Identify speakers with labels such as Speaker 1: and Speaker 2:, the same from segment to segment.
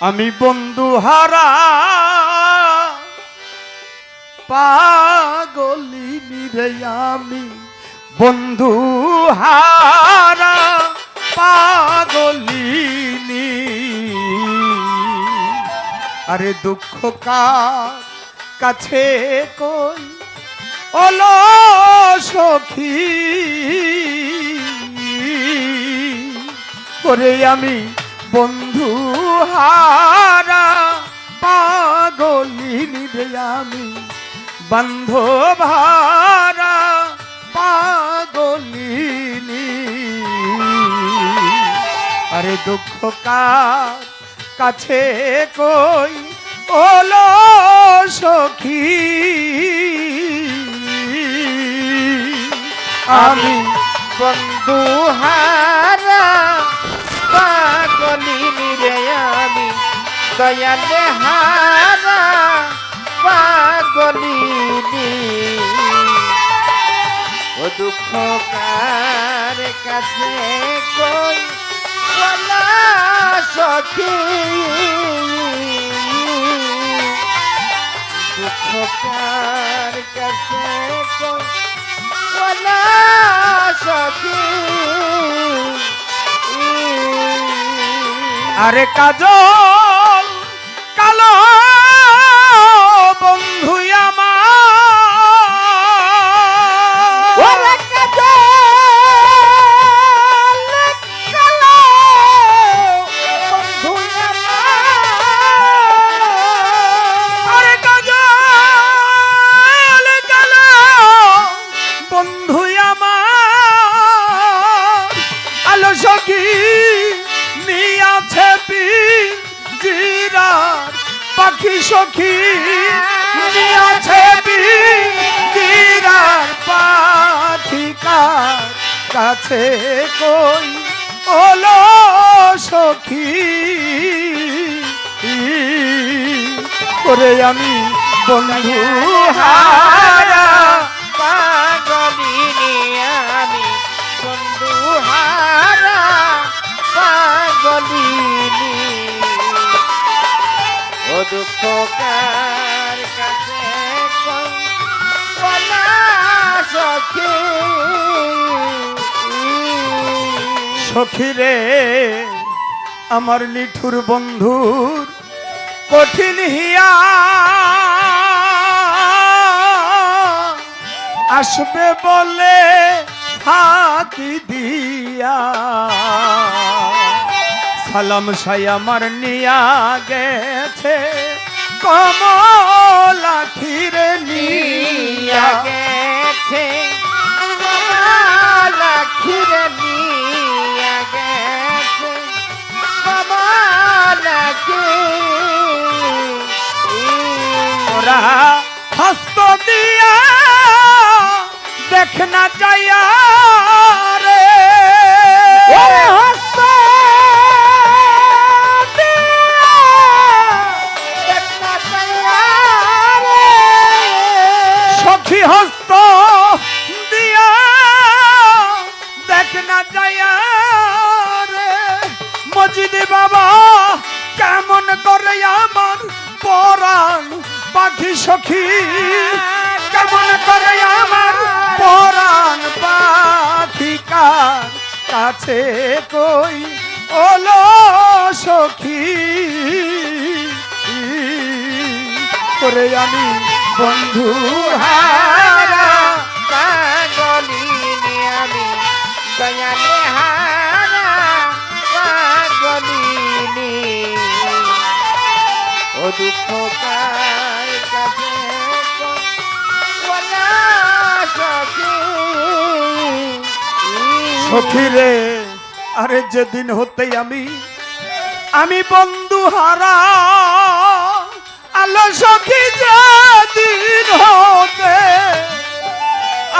Speaker 1: আমি বন্ধু হারা পাগলিনি রে আমি বন্ধু হারা পাগলিনি আরে দুঃখ কাছে কই? ওলো সখী। করে আমি বন্ধু হারা পাগলিনি রে আমি। বান্ধব হারা পাগলিনি আরে দুঃখ কাছে কই ওলো সখী? আমি
Speaker 2: বন্ধু হারা পাগলিনি রে আমি দয়ালে হারা পাগলিনি। ও দুঃখ কার কাছে সখী? দুঃখ কার কাছে কই বলা সখী?
Speaker 1: আরে কাজল! কাছে কই? ওলো সখী। করে আমি বন্ধু হারা।
Speaker 2: পাগলিনি আমি বন্ধু হারা। ও দুঃখ কার কাছে সখী
Speaker 1: সখী রে আমার নিঠুর বন্ধুর কঠিন হিয়া আসবে বলে ফাঁকি দিয়া। সালাম সাই আমার নিয়া গেছে, কমলা নিয়া
Speaker 2: নিয়া গেছে।
Speaker 1: দেখ না যাইয়া রে। সখী হস্ত দিয়া দেখ না যাইয়া রে। মজিদি বাবা কেমন করে আমার পরাণ পাখি সখী কাছে কই? ওলো সখী। করে আমি বন্ধু হারা।
Speaker 2: পাগলিনি আমি দয়ালে হারা। পাগলিনি ও দুঃখ কার কাছে সখী।
Speaker 1: সখী রে। আরে যেদিন হতেই আমি আমি বন্ধু হারা, আলো সখী যেদিন হতে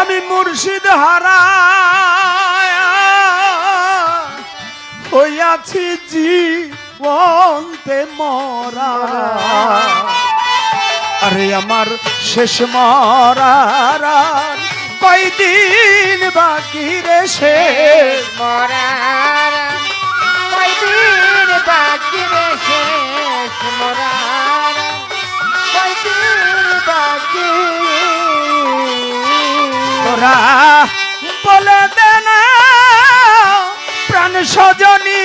Speaker 1: আমি মুর্শিদ হারা, হইয়াছি জীবন্তে মরা। আরে আমার শেষ মরার কয়দিন বাকি রে শেষ
Speaker 2: মরার কয়দিন বাকি রে শেষ মরার কয়দিন বাকি?
Speaker 1: তোরা বলে দে না প্রাণ সজনী।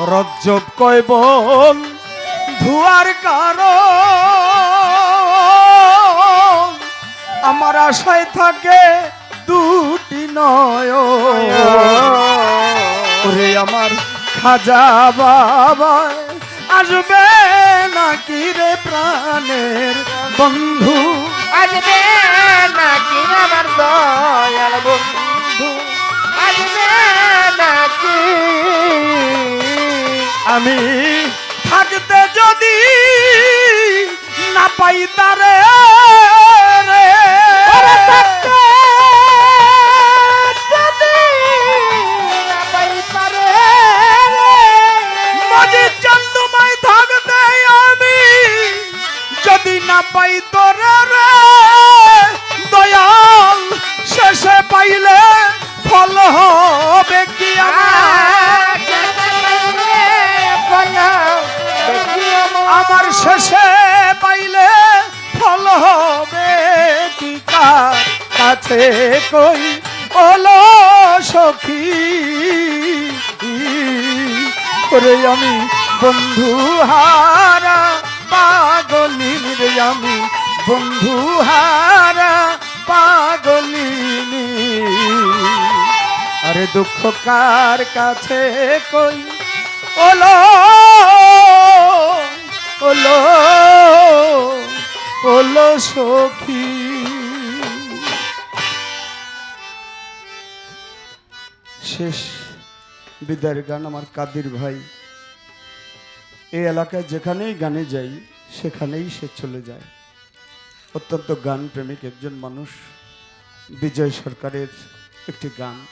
Speaker 1: রজ্জব কয় বল, ধুয়ার কারণ। আমার আশায় থাকে দুটি নয় ওরে আমার খাজা বাবা, আসবে নাকি রে প্রাণের বন্ধু?
Speaker 2: আসবে নাকি আমার দয়াল বন্ধু? আসবে নাকি
Speaker 1: আমি থাকতে যদি না পাই তারে শেষে পাইলে ফল হবে কাছে কই? ওলো সখী করে আমি বন্ধু হারা, পাগলিন রে আমি বন্ধু হারা, পাগলিনী। আরে দুঃখ কার কাছে কই? ওলো ওলো ওলো সখী। শেষ বিদায়ের গান আমার কাদির ভাই। এই এলাকায় যেখানেই গানে যাই, সেখানেই সে চলে যায়। অত্যন্ত গান প্রেমিক একজন মানুষ, বিজয় সরকারের একটি গান।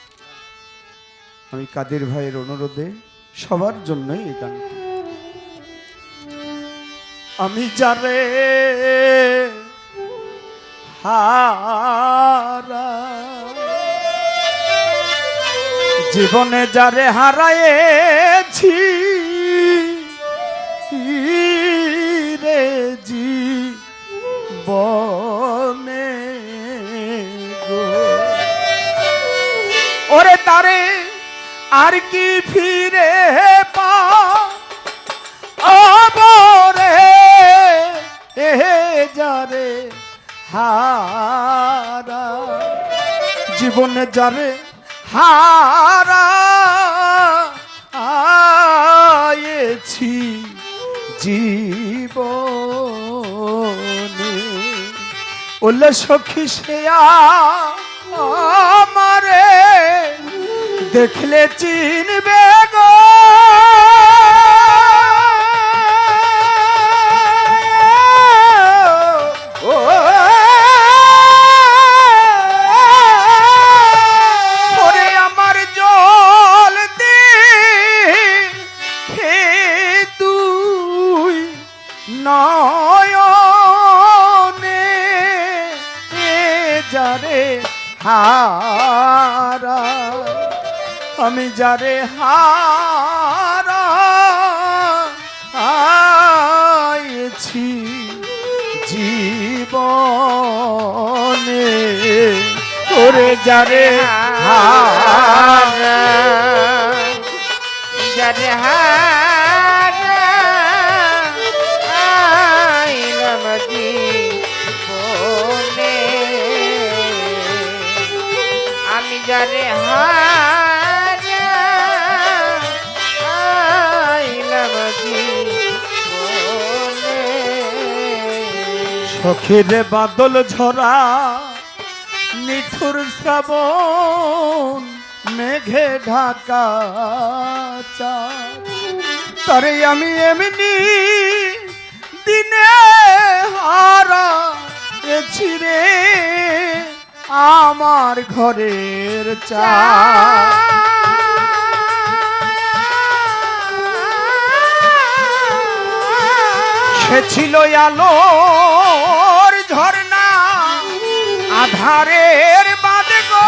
Speaker 1: আমি কাদির ভাইয়ের অনুরোধে সবার জন্যই এই গানটি। আমি যারে জীবনে যারে হারায়েছি রে জি বনে ওরে তারে আর কি ফিরে যারে হারা। জীবনে যারে হারা। আয়েছি জীবনে। ওলে সখী সে আমারে দেখলে চিনবে গো। আমি যারে হারছি জীবনে তোরে যারে হারা
Speaker 2: হারাইলাম
Speaker 1: সখীরে বাদল ঝরা, নিঠুর শ্রাবণ, মেঘে ঢাকা। তরে আমি এমনি দিনে হারা রে, আমার ঘরের চা সে ছিল আলোর আধারের বাদে গো।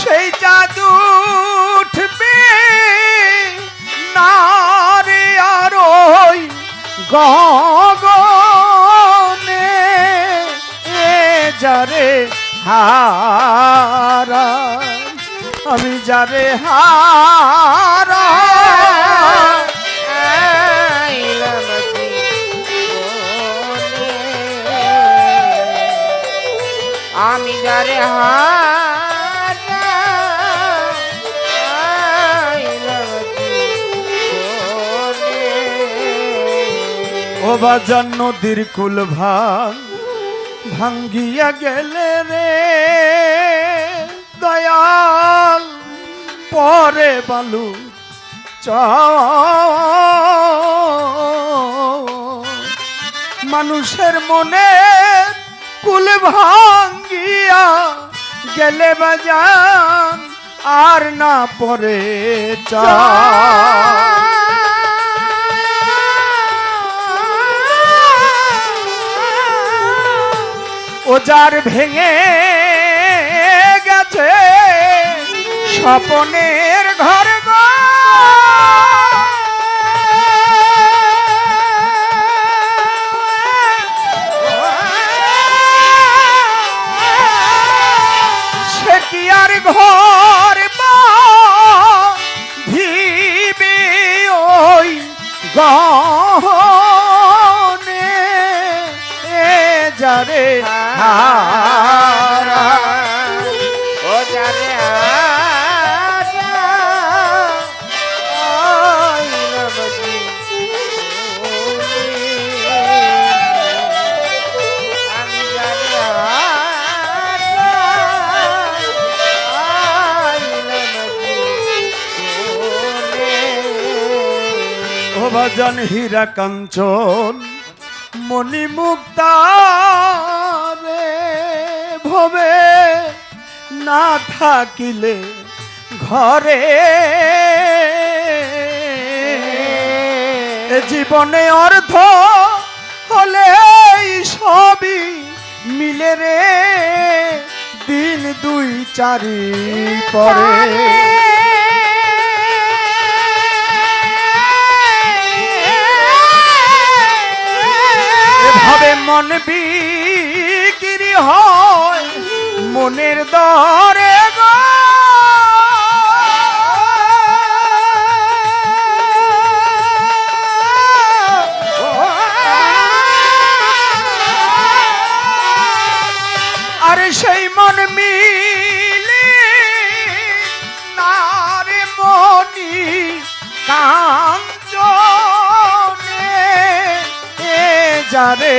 Speaker 1: সেই জাদু উঠবে না রে আর ওই গগনে এ যারে আমি যারে হারা।
Speaker 2: আমি যারে জীবনে।
Speaker 1: ও বাজান নদীর কুল ভাঙ ভাঙ্গিয়া গেলে রে দয়াল পরে বালু চ মানুষের মনে কুল ভাঙ্গিয়া গেলে বাজান আর না পরে চা ওজার ভেঙে গেছে স্বপনের ঘর গো। সে কি আর ঘর ভিবে ওই গহনে। যারে হারা
Speaker 2: ও
Speaker 1: বাজান হীরা কাঞ্চন মণি মুক্তা রে ভবে না থাকিলে ঘরে। জীবনে অর্থ হলে সবই মিলে রে, দিন দুই চারি পরে। মন বিক্রি হয় মনের দরে গো। আরে সেই মন মিলি নারে মনি কাঞ্চনে, এ যারে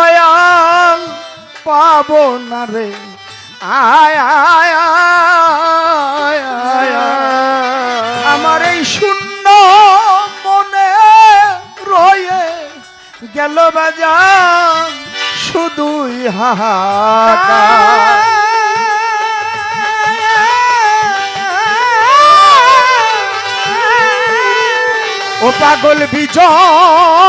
Speaker 1: দয়াল পাবো না রে আয়। আমার এই শূন্য মনে রয়ে গেল বাজা শুধুই হাহাকার ও পাগল বিজয়েরি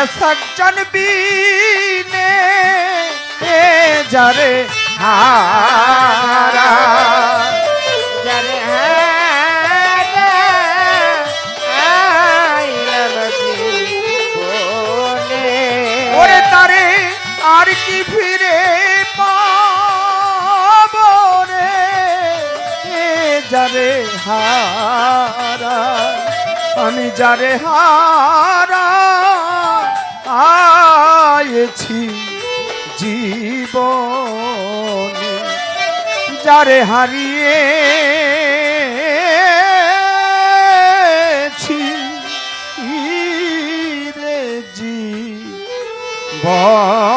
Speaker 1: এসাকজন বিনে এ যারে হারা।
Speaker 2: জানে হারা
Speaker 1: ওরে তারে আর কি ফিরে পাবো রে? যারে হারা। আমি যারে হারা আয়েছি জীবনে। যারে হারিয়েছি রে জীবনে।